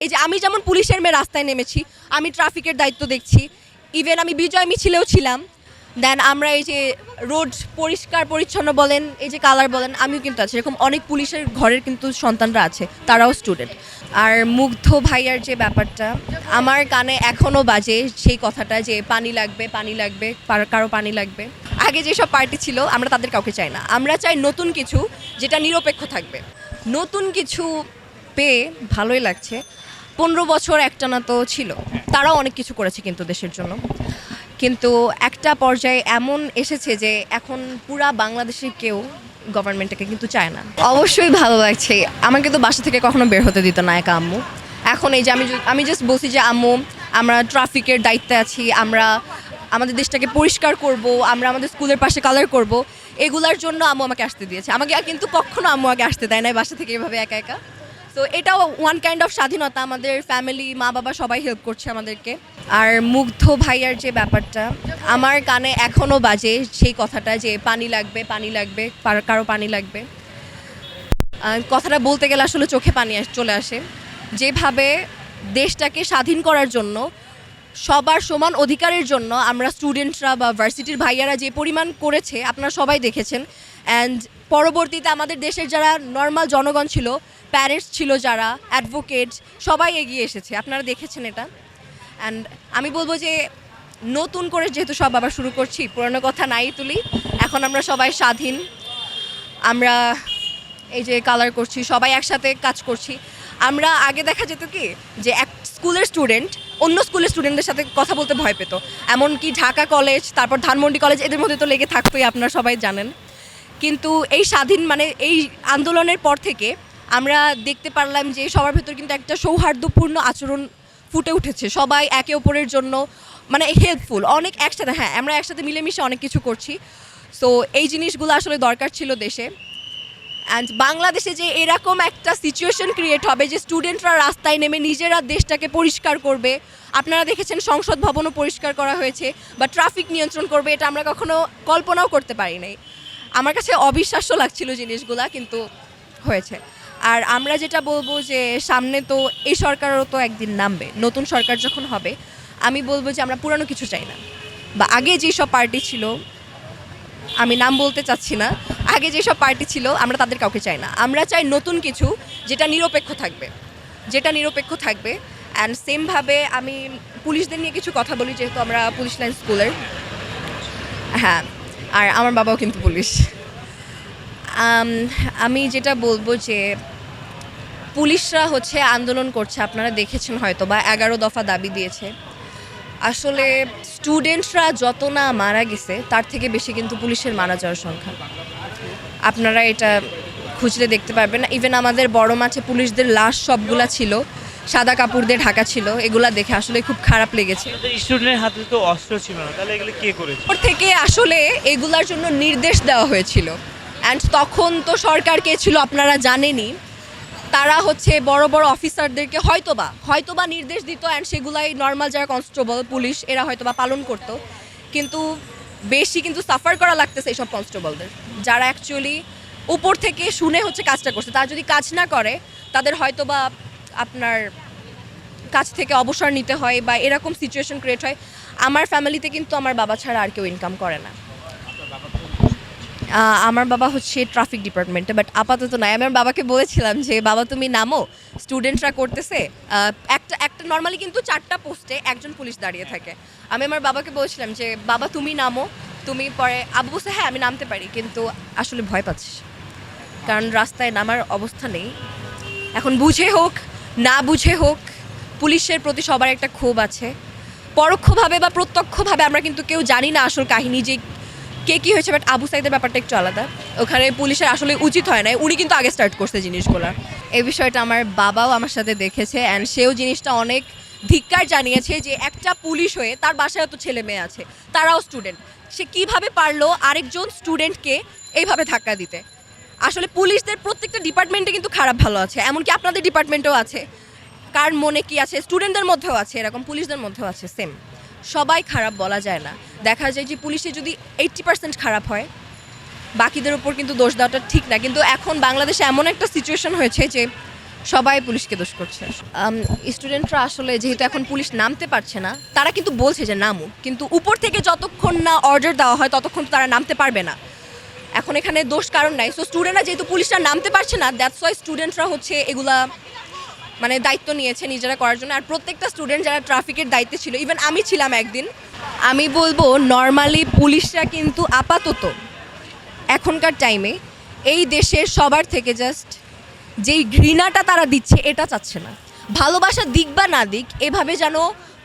এই যে আমি যেমন পুলিশের মেয়ে রাস্তায় নেমেছি, আমি ট্রাফিকের দায়িত্ব দেখছি। ইভেন আমি বিজয় মিছিলেও ছিলাম। দেন আমরা এই যে রোড পরিষ্কার, পরিচ্ছন্ন বলেন, এই যে কালার বলেন, আমিও কিন্তু আছি। এরকম অনেক পুলিশের ঘরের কিন্তু সন্তানরা আছে, তারাও স্টুডেন্ট আর মুগ্ধ ভাইয়ার যে ব্যাপারটা, আমার কানে এখনও বাজে সেই কথাটা যে পানি লাগবে পানি লাগবে কার- পানি লাগবে। আগে যেসব পার্টি ছিল, আমরা তাদের কাউকে চাই না। আমরা চাই নতুন কিছু যেটা নিরপেক্ষ থাকবে। নতুন কিছু পেয়ে ভালোই লাগছে। পনেরো বছর একটানা তো ছিল। তারাও অনেক কিছু করেছে কিন্তু দেশের জন্য। কিন্তু একটা পর্যায়ে এমন এসেছে যে এখন পুরা বাংলাদেশের কেউ গভর্নমেন্টকে কিন্তু চায় না। অবশ্যই ভালো লাগছে। আমাকে তো বাসা থেকে কখনো বের হতে দিত না একা আম্মু। এখন এই যে আমি আমি জাস্ট বলছি যে, আম্মু, আমরা ট্রাফিকের দায়িত্বে আছি, আমরা আমাদের দেশটাকে পরিষ্কার করব, আমরা আমাদের স্কুলের পাশে কালার করব, এগুলার জন্য আম্মু আমাকে আসতে দিয়েছে। আমাকে কিন্তু কখনো আম্মু আগে আসতে দেয় না বাসা থেকে এভাবে একা একা। তো এটাও ওয়ান কাইন্ড অফ স্বাধীনতা আমাদের ফ্যামিলি মা বাবা সবাই হেল্প করছে আমাদেরকে। আর মুগ্ধ ভাইয়ার যে ব্যাপারটা, আমার কানে এখনও বাজে সেই কথাটা যে পানি লাগবে পানি লাগবে, কার- পানি লাগবে। কথাটা বলতে গেলে আসলে চোখে পানি চলে আসে। যেভাবে দেশটাকে স্বাধীন করার জন্য, সবার সমান অধিকারের জন্য আমরা স্টুডেন্টরা বা ভার্সিটির ভাইয়ারা যে পরিমাণ করেছে, আপনারা সবাই দেখেছেন অ্যান্ড পরবর্তীতে আমাদের দেশের যারা নর্মাল জনগণ ছিল প্যারেন্টস ছিল যারা অ্যাডভোকেট সবাই এগিয়ে এসেছে। আপনারা দেখেছেন এটা। অ্যান্ড আমি বলব যে, নতুন করে যেহেতু সব আবার শুরু করছি, পুরনো কথা নাই তুলি, এখন আমরা সবাই স্বাধীন। আমরা এই যে কালার করছি, সবাই একসাথে কাজ করছি। আমরা আগে দেখা যেত কি, যে এক স্কুলের স্টুডেন্ট অন্য স্কুলের স্টুডেন্টদের সাথে কথা বলতে ভয় পেত। এমনকি ঢাকা কলেজ তারপর ধানমন্ডি কলেজ এদের মধ্যে তো লেগে থাকতোই, আপনারা সবাই জানেন। কিন্তু এই স্বাধীন মানে এই আন্দোলনের পর থেকে আমরা দেখতে পারলাম যে সবার ভেতর কিন্তু একটা সৌহার্দ্যপূর্ণ আচরণ ফুটে উঠেছে। সবাই একে অপরের জন্য মানে হেল্পফুল অনেক একসাথে হ্যাঁ আমরা একসাথে মিলেমিশে অনেক কিছু করছি। সো এই জিনিসগুলো আসলে দরকার ছিল দেশে। অ্যান্ড বাংলাদেশে যে এরকম একটা সিচুয়েশন ক্রিয়েট হবে যে স্টুডেন্টরা রাস্তায় নেমে নিজেরা দেশটাকে পরিষ্কার করবে, আপনারা দেখেছেন সংসদ ভবনও পরিষ্কার করা হয়েছে, বা ট্রাফিক নিয়ন্ত্রণ করবে, এটা আমরা কখনো কল্পনাও করতে পারি নাই। আমার কাছে অবিশ্বাস্য লাগছিল জিনিসগুলা, কিন্তু হয়েছে। আর আমরা যেটা বলব যে, সামনে তো এই সরকারও তো একদিন নামবে, নতুন সরকার যখন হবে, আমি বলব যে আমরা পুরানো কিছু চাই না। বা আগে যেসব পার্টি ছিল, আমি নাম বলতে চাচ্ছি না, আগে যেসব পার্টি ছিল, আমরা তাদের কাউকে চাই না। আমরা চাই নতুন কিছু যেটা নিরপেক্ষ থাকবে, যেটা নিরপেক্ষ থাকবে। অ্যান্ড সেমভাবে আমি পুলিশদের নিয়ে কিছু কথা বলি, যেহেতু আমরা পুলিশ লাইন স্কুলের। হ্যাঁ আর আমার বাবাও কিন্তু পুলিশ। আমি যেটা বলব যে পুলিশরা হচ্ছে আন্দোলন করছে, আপনারা দেখেছেন হয়তো বা এগারো দফা দাবি দিয়েছে। আসলে স্টুডেন্টরা যত না মারা গেছে, তার থেকে বেশি কিন্তু পুলিশের মারা যাওয়ার সংখ্যা। আপনারা এটা খুঁজলে দেখতে পারবেন। ইভেন আমাদের বড় মাঠে পুলিশদের লাশ সবগুলা ছিল। সাদা কাপড় দিয়ে ঢাকা ছিল এগুলা দেখে আসলে খুব খারাপ লেগেছে। স্টুডেন্টের হাতে তো অস্ত্র ছিল না তাহলে এগুলো কে করেছে? ওর থেকে আসলে এগুলার জন্য নির্দেশ দেওয়া হয়েছিল। অ্যান্ড তখন তো সরকার কে ছিল আপনারা জানেনই তারা হচ্ছে বড় বড় অফিসারদেরকে হয়তোবা হয়তোবা নির্দেশ দিত অ্যান্ড সেগুলাই নর্মাল যারা কনস্টেবল পুলিশ এরা হয়তোবা পালন করতো। কিন্তু বেশি কিন্তু সাফার করা লাগতেছে এইসব কনস্টেবলদের যারা অ্যাকচুয়ালি উপর থেকে শুনে হচ্ছে কাজটা করছে তারা যদি কাজ না করে তাদের হয়তোবা আপনার কাছ থেকে অবসর নিতে হয় বা এরকম সিচুয়েশন ক্রিয়েট হয়, আমার ফ্যামিলিতে কিন্তু আমার বাবা ছাড়া আর কেউ ইনকাম করে না। আমার বাবা হচ্ছে ট্রাফিক ডিপার্টমেন্টে বাট আপাতত নাই। আমি আমার বাবাকে বলেছিলাম যে, বাবা, তুমি নামো স্টুডেন্টরা করতেছে। একটা একটা নর্মালি কিন্তু চারটা পোস্টে একজন পুলিশ দাঁড়িয়ে থাকে। আমি আমার বাবাকে বলেছিলাম যে, বাবা, তুমি নামো, তুমি পরে, আবু বলছে হ্যাঁ আমি নামতে পারি, কিন্তু আসলে ভয় পাচ্ছি কারণ রাস্তায় নামার অবস্থা নেই। এখন বুঝে হোক না বুঝে হোক, পুলিশের প্রতি সবার একটা ক্ষোভ আছে। পরোক্ষভাবে বা প্রত্যক্ষভাবে আমরা কিন্তু কেউ জানি না আসল কাহিনী যে কে কী হয়েছে বাট আবু সাইদের ব্যাপারটা একটু আলাদা। ওখানে পুলিশের আসলে উচিত হয় না উনি কিন্তু আগে স্টার্ট করছে জিনিসগুলো। এই বিষয়টা আমার বাবাও আমার সাথে দেখেছে অ্যান্ড সেও জিনিসটা অনেক ধিক্কার জানিয়েছে যে একটা পুলিশ হয়ে তার বাসায় তো ছেলে মেয়ে আছে, তারাও স্টুডেন্ট সে কীভাবে পারল আরেকজন স্টুডেন্টকে এইভাবে ধাক্কা দিতে? আসলে পুলিশদের প্রত্যেকটা ডিপার্টমেন্টে কিন্তু খারাপ ভালো আছে, এমনকি আপনাদের ডিপার্টমেন্টেও আছে। কার মনে কি আছে? স্টুডেন্টদের মধ্যেও আছে, এরকম পুলিশদের মধ্যেও আছে সেম সবাই খারাপ বলা যায় না। দেখা যায় যে পুলিশে যদি এইট্টি পার্সেন্ট খারাপ হয়, বাকিদের উপর কিন্তু দোষ দেওয়াটা ঠিক না। কিন্তু এখন বাংলাদেশে এমন একটা সিচুয়েশন হয়েছে যে সবাই পুলিশকে দোষ করছে। স্টুডেন্টরা আসলে যেহেতু এখন পুলিশ নামতে পারছে না, তারা কিন্তু বলছে যে নামুক। কিন্তু উপর থেকে যতক্ষণ না অর্ডার দেওয়া হয়, ততক্ষণ তারা নামতে পারবে না। এখন এখানে দোষ কারণ নাই। সো স্টুডেন্টরা যেহেতু পুলিশরা নামতে পারছে না দ্যাটস ওয়াই স্টুডেন্টরা হচ্ছে এগুলা মানে দায়িত্ব নিয়েছে নিজেরা করার জন্য। আর প্রত্যেকটা স্টুডেন্ট যারা ট্রাফিকের দায়িত্বে ছিল ইভেন আমি ছিলাম একদিন, আমি বলব নর্মালি পুলিশরা কিন্তু আপাতত এখনকার টাইমে এই দেশের সবার থেকে জাস্ট যেই ঘৃণাটা তারা দিচ্ছে, এটা চাচ্ছে না। ভালোবাসা দিক বা না দিক, এভাবে যেন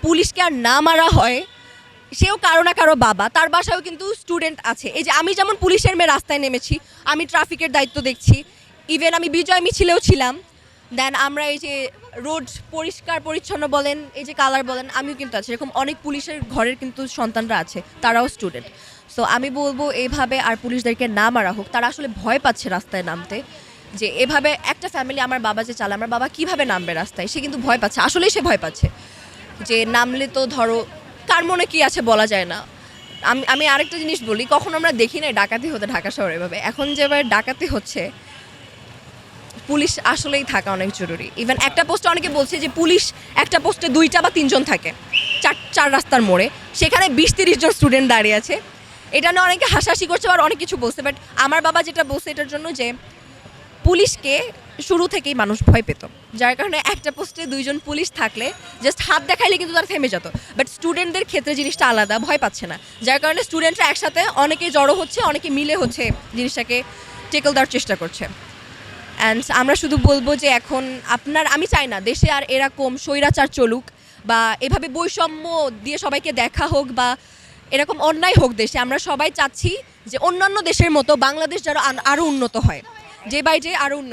পুলিশকে আর না মারা হয় সেও কারও না কারও বাবা, তার বাসায়ও কিন্তু স্টুডেন্ট আছে। এই যে আমি যেমন পুলিশের মেয়ে রাস্তায় নেমেছি, আমি ট্রাফিকের দায়িত্ব দেখছি। ইভেন আমি বিজয় মিছিলেও ছিলাম। দেন আমরা এই যে রোড পরিষ্কার, পরিচ্ছন্ন বলেন, এই যে কালার বলেন, আমিও কিন্তু আছি। এরকম অনেক পুলিশের ঘরের কিন্তু সন্তানরা আছে, তারাও স্টুডেন্ট সো আমি বলব এইভাবে আর পুলিশদেরকে না মারা হোক, তারা আসলে ভয় পাচ্ছে রাস্তায় নামতে। যে এভাবে একটা ফ্যামিলি আমার বাবা যে চালায়, আমার বাবা কীভাবে নামবে রাস্তায়? সে কিন্তু ভয় পাচ্ছে, আসলেই সে ভয় পাচ্ছে। যে নামলে তো ধরো কার মনে কি আছে বলা যায় না। আমি আমি আরেকটা জিনিস বলি, কখন আমরা দেখি না ডাকাতি হতে ঢাকা শহরে এভাবে। এখন যেভাবে ডাকাতি হচ্ছে, পুলিশ আসলেই থাকা অনেক জরুরি। ইভেন একটা পোস্টে অনেকে বলছে যে পুলিশ একটা পোস্টে দুইটা বা তিনজন থাকে, চার চার রাস্তার মোড়ে। সেখানে বিশ, তিরিশ জন স্টুডেন্ট দাঁড়িয়ে আছে। এটা নিয়ে অনেকে হাসাহাসি করছে আর অনেক কিছু বলছে বাট আমার বাবা যেটা বলছে এটার জন্য যে, পুলিশকে শুরু থেকেই মানুষ ভয় পেত। যার কারণে একটা পোস্টে দুইজন পুলিশ থাকলে জাস্ট হাত দেখাইলে কিন্তু তারা থেমে যেত। বাট স্টুডেন্টদের ক্ষেত্রে জিনিসটা আলাদা, ভয় পাচ্ছে না। যার কারণে স্টুডেন্টরা একসাথে অনেকে জড়ো হচ্ছে, অনেকে মিলে হচ্ছে জিনিসটাকে টেকল দেওয়ার চেষ্টা করছে। অ্যান্ড আমরা শুধু বলব যে এখন আপনার, আমি চাই না, দেশে আর এরকম স্বৈরাচার চলুক বা এভাবে বৈষম্য দিয়ে সবাইকে দেখা হোক বা এরকম অন্যায় হোক দেশে, আমরা সবাই চাচ্ছি যে অন্যান্য দেশের মতো বাংলাদেশ যেন আরও উন্নত হয়। যে বাই যে আরও উন্নত